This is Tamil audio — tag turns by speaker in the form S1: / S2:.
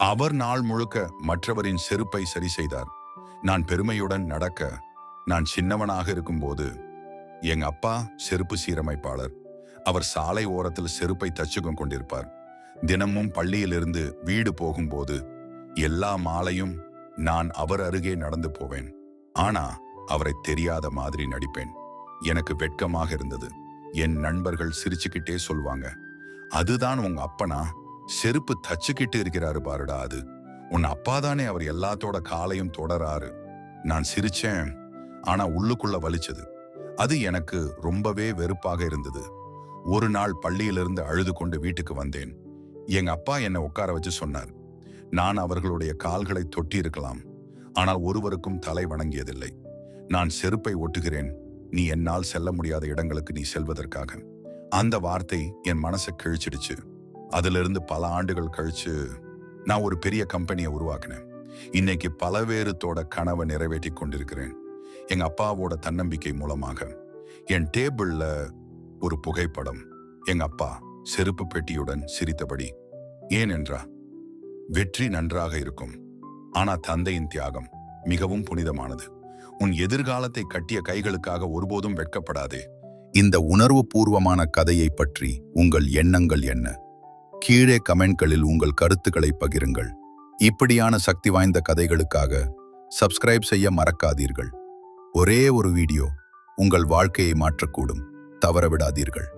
S1: அவர் நாள் முழுக்க மற்றவரின் செருப்பை சரி செய்தார். நான் பெருமையுடன் நடக்க நான் சின்னவனாக இருக்கும்போது எங்க அப்பா செருப்பு சீரமைப்பாளர். அவர் சாலை ஓரத்தில் செருப்பை தச்சுக்கம் கொண்டிருப்பார். தினமும் பள்ளியிலிருந்து வீடு போகும்போது எல்லா மாலையும் நான் அவர் அருகே நடந்து போவேன். ஆனா அவரை தெரியாத மாதிரி நடிப்பேன். எனக்கு வெட்கமாக இருந்தது. என் நண்பர்கள் சிரிச்சுக்கிட்டே சொல்வாங்க அதுதான் உங்க அப்பனா? செருப்பு தச்சுக்கிட்டு இருக்கிறாரு பாருடா அது. உன் அப்பாதானே அவர் எல்லாத்தோட காலையும் தொடராரு. நான் சிரிச்சேன். ஆனா உள்ளுக்குள்ள வலிச்சது. அது எனக்கு ரொம்பவே வெறுப்பாக இருந்தது. ஒரு நாள் பள்ளியிலிருந்து அழுது கொண்டு வீட்டுக்கு வந்தேன். எங்க அப்பா என்னை உட்கார வச்சு சொன்னார். நான் அவர்களுடைய கால்களை தொட்டி இருக்கலாம். ஆனால் ஒருவருக்கும் தலை வணங்கியதில்லை. நான் செருப்பை ஒட்டுகிறேன். நீ என்னால் செல்ல முடியாத இடங்களுக்கு நீ செல்வதற்காக. அந்த வார்த்தை என் மனசை கிழிச்சிடுச்சு. அதிலிருந்து பல ஆண்டுகள் கழிச்சு நான் ஒரு பெரிய கம்பெனியை உருவாக்கினேன். இன்னைக்கு பலவேறுத்தோட கனவை நிறைவேற்றி கொண்டிருக்கிறேன். எங்க அப்பாவோட தன்னம்பிக்கை மூலமாக. என் டேபிள்ல ஒரு புகைப்படம் எங்க அப்பா செருப்பு பெட்டியுடன் சிரித்தபடி ஏனென்றா? வெற்றி நன்றாக இருக்கும். ஆனா தந்தையின் தியாகம் மிகவும் புனிதமானது. உன் எதிர்காலத்தை கட்டிய கைகளுக்காக ஒருபோதும் வெட்கப்படாதே. இந்த உணர்வு பூர்வமான கதையை பற்றி உங்கள் எண்ணங்கள் என்ன? கீழே கமெண்ட்களில் உங்கள் கருத்துக்களை பகிருங்கள். இப்படியான சக்தி வாய்ந்த கதைகளுக்காக சப்ஸ்கிரைப் செய்ய மறக்காதீர்கள். ஒரே ஒரு வீடியோ உங்கள் வாழ்க்கையை மாற்றக்கூடும். தவறவிடாதீர்கள்.